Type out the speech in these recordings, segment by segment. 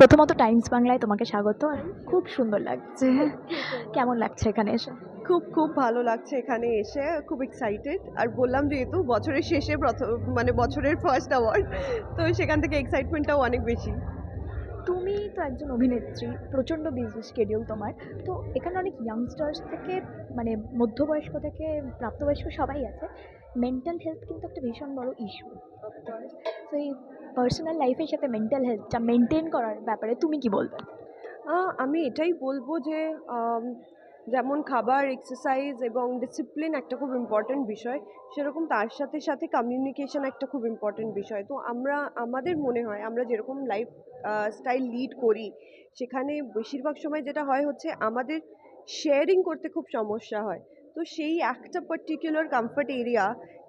প্রথমত টাইমস বাংলায় তোমাকে স্বাগত আর খুব সুন্দর লাগছে। কেমন লাগছে এখানে এসে? খুব খুব ভালো লাগছে এখানে এসে খুব এক্সাইটেড আর বললাম যেহেতু বছরের শেষে প্রথম মানে বছরের ফার্স্ট অ্যাওয়ার্ড তো সেখান থেকে এক্সাইটমেন্টটাও অনেক বেশি। তুমি তো একজন অভিনেত্রী প্রচণ্ড বিজি স্কেডিউল তোমার। তো এখানে অনেক ইয়াংস্টার্স থেকে মানে মধ্যবয়স্ক থেকে প্রাপ্তবয়স্ক সবাই আছে। মেন্টাল হেলথ কিন্তু একটা ভীষণ বড় ইস্যু তো এই পার্সোনাল লাইফের সাথে মেন্টাল হেলথটা মেনটেন করার ব্যাপারে তুমি কি বলবে? আমি এটাই বলব যে যেমন খাবার এক্সারসাইজ এবং ডিসিপ্লিন একটা খুব ইম্পর্ট্যান্ট বিষয়। সেরকম তার সাথে সাথে কমিউনিকেশন একটা খুব ইম্পর্ট্যান্ট বিষয়। তো আমরা, আমাদের মনে হয় আমরা যেরকম লাইফ স্টাইল লিড করি, সেখানে বেশিরভাগ সময় যেটা হয় হচ্ছে আমাদের শেয়ারিং করতে খুব সমস্যা হয়। তো সেই একটা পার্টিকুলার কমফর্ট এরিয়া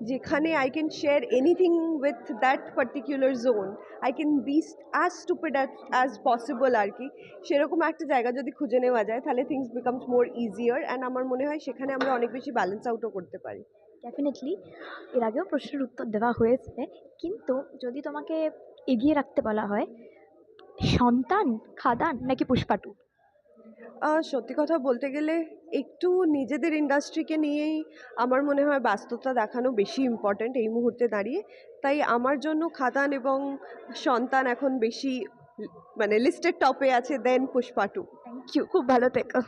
যেখানে I can share anything with that particular zone I can be as stupid as possible আর কি। সেরকম একটা জায়গা যদি খুঁজে নেওয়া যায়, তাহলে things becomes more easier and আমার মনে হয় সেখানে আমরা অনেক বেশি ব্যালেন্স আউটও করতে পারি। ডেফিনেটলি এর আগেও প্রশ্নের উত্তর দেওয়া হয়েছে। কিন্তু যদি তোমাকে এগিয়ে রাখতে বলা হয়, সন্তান, খাদান নাকি পুষ্পাটু? সত্যি কথা বলতে গেলে একটু নিজেদের ইন্ডাস্ট্রিকে নিয়েই আমার মনে হয় ব্যস্ততা দেখানো বেশি ইম্পর্ট্যান্ট এই মুহূর্তে দাঁড়িয়ে। তাই আমার জন্য খাদান এবং সন্তান এখন বেশি মানে লিস্টের টপে আছে দেন পুষ্পাটু থ্যাংক ইউ খুব ভালো থেকো।